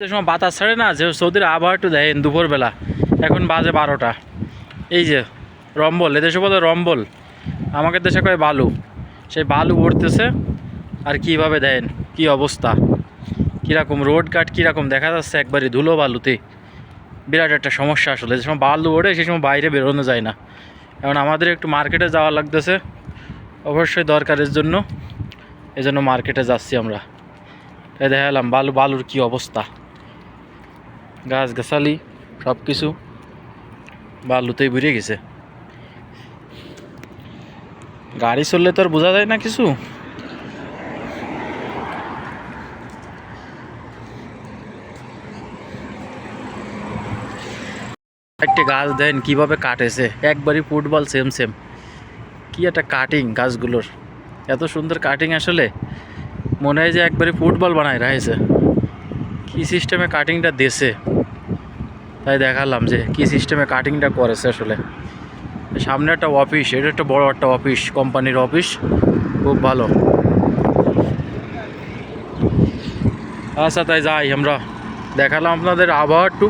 সময় বাতাস ছাড়ে না, যে সৌদির আবহাওয়া একটু দেখেন দুপুরবেলা, এখন বাজে বারোটা। এই যে, রম্বল, এদেশে বলে রম্বল আমাকে দেশে কয় বালু, সেই বালু উঠতেছে আর কীভাবে দেন কি অবস্থা, কীরকম রোড কাট কীরকম দেখা যাচ্ছে একবারে ধুলো বালুতে। বিরাট একটা সমস্যা আসলে, যে সময় বালু ওড়ে, সেই সময় বাইরে বেরোনো যায় না। এখন আমাদের একটু মার্কেটে যাওয়া লাগতেছে, অবশ্যই দরকারের জন্য এই জন্য মার্কেটে যাচ্ছি আমরা। দেখালাম বালু, বালুর কি অবস্থা। গাছ গাছালি সব কিছু বালুতেই বেরিয়ে গেছে। গাড়ি চললে তো আর বোঝা যায় না কিছু। একটা গাছ দেন কীভাবে কাটেছে। একবারই ফুটবল সেম সেম কি একটা কাটিং গাছগুলোর। এত সুন্দর কাটিং আসলে মনে হয় যে একবারই ফুটবল বানায় রাখেছে। কি সিস্টেমে কাটিংটা দেশে তাই দেখালাম যে কি সিস্টেমে কাটিংটা করেছে আসলে। সামনে একটা অফিস এটা একটা বড় একটা অফিস কোম্পানির অফিস খুব ভালো। আচ্ছা তাই যাই আমরা। দেখালাম আপনাদের আবহাওয়া একটু